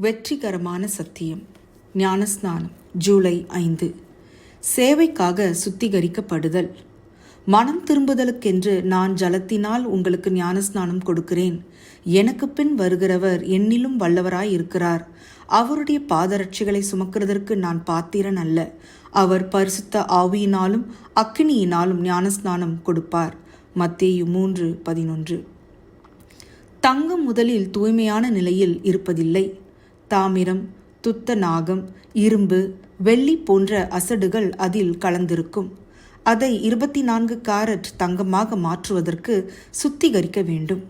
வெற்றிகரமான சத்தியம். ஞானஸ்நானம் ஜூலை ஐந்து. சேவைக்காக சுத்திகரிக்கப்படுதல். மனம் திரும்புதலுக்கென்று நான் ஜலத்தினால் உங்களுக்கு ஞானஸ்நானம் கொடுக்கிறேன். எனக்கு பின் வருகிறவர் என்னிலும் வல்லவராய் இருக்கிறார். அவருடைய பாதரட்சிகளை சுமக்கிறதற்கு நான் பாத்திரன் அல்ல. அவர் பரிசுத்த ஆவியினாலும் அக்கினியினாலும் ஞானஸ்நானம் கொடுப்பார். மத்தேயு மூன்று பதினொன்று. தங்கம் முதலில் தூய்மையான நிலையில் இருப்பதில்லை. தாமிரம் துத்த நாகம் இரும்பு வெள்ளி போன்ற அசடுகள் அதில் கலந்திருக்கும். அதை இருபத்தி நான்கு கேரட் தங்கமாக மாற்றுவதற்கு சுத்திகரிக்க வேண்டும்.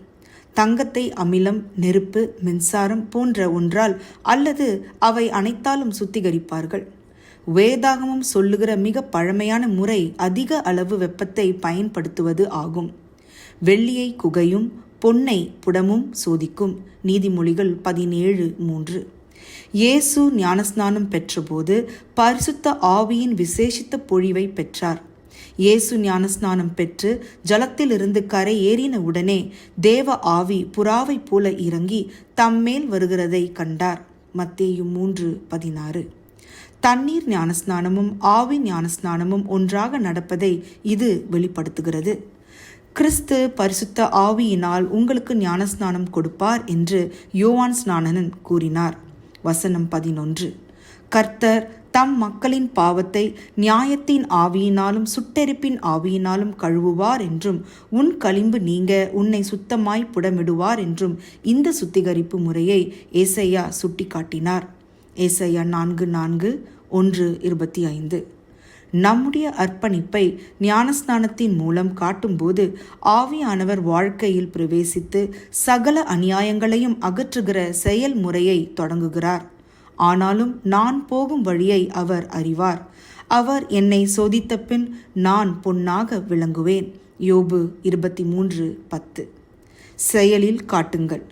தங்கத்தை அமிலம் நெருப்பு மின்சாரம் போன்ற ஒன்றால் அல்லது அவை அனைத்தாலும் சுத்திகரிப்பார்கள். வேதாகமம் சொல்லுகிற மிக பழமையான முறை அதிக அளவு வெப்பத்தை பயன்படுத்துவது ஆகும். வெள்ளியை குகையும் பொன்னை புடமும் சோதிக்கும். நீதிமொழிகள் பதினேழு மூன்று. இயேசு ஞானஸ்நானம் பெற்றபோது பரிசுத்த ஆவியின் விசேஷித்த பொழிவை பெற்றார். இயேசு ஞானஸ்நானம் பெற்று ஜலத்திலிருந்து கரை ஏறின உடனே தேவ ஆவி புறாவைப் போல இறங்கி தம்மேல் வருகிறதை கண்டார். மத்தேயு மூன்று பதினாறு. தண்ணீர் ஞானஸ்நானமும் ஆவி ஞானஸ்நானமும் ஒன்றாக நடப்பதை இது வெளிப்படுத்துகிறது. கிறிஸ்து பரிசுத்த ஆவியினால் உங்களுக்கு ஞானஸ்நானம் கொடுப்பார் என்று யோவான் ஸ்நானனன் கூறினார். வசனம் பதினொன்று. கர்த்தர் தம் மக்களின் பாவத்தை நியாயத்தின் ஆவியினாலும் சுட்டெரிப்பின் ஆவியினாலும் கழுவுவார் என்றும் உன் களிம்பு நீங்க உன்னை சுத்தமாய் புடமிடுவார் என்றும் இந்த சுத்திகரிப்பு முறையை ஏசையா சுட்டிக்காட்டினார். ஏசையா நான்கு நான்கு ஒன்று இருபத்தி ஐந்து. நம்முடைய அர்ப்பணிப்பை ஞானஸ்நானத்தின் மூலம் காட்டும்போது ஆவியானவர் வாழ்க்கையில் பிரவேசித்து சகல அநியாயங்களையும் அகற்றுகிற செயல்முறையை தொடங்குகிறார். ஆனாலும் நான் போகும் வழியை அவர் அறிவார். அவர் என்னை சோதித்த பின் நான் பொன்னாக விளங்குவேன். யோபு இருபத்தி மூன்று பத்து. செயலில் காட்டுங்கள்.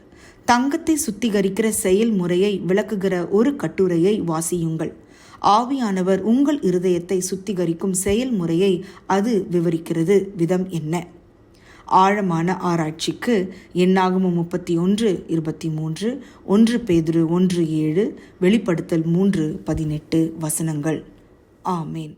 தங்கத்தை சுத்திகரிக்கிற செயல்முறையை விளக்குகிற ஒரு கட்டுரையை வாசியுங்கள். ஆவியானவர் உங்கள் இருதயத்தை சுத்திகரிக்கும் செயல்முறையை அது விவரிக்கிறது. விதம் என்ன? ஆழமான ஆராய்ச்சிக்கு எண்ணாகமும் முப்பத்தி ஒன்று இருபத்தி மூன்று ஒன்று பேதுரு ஒன்று ஏழு வெளிப்படுத்தல் மூன்று பதினெட்டு வசனங்கள். ஆமேன்.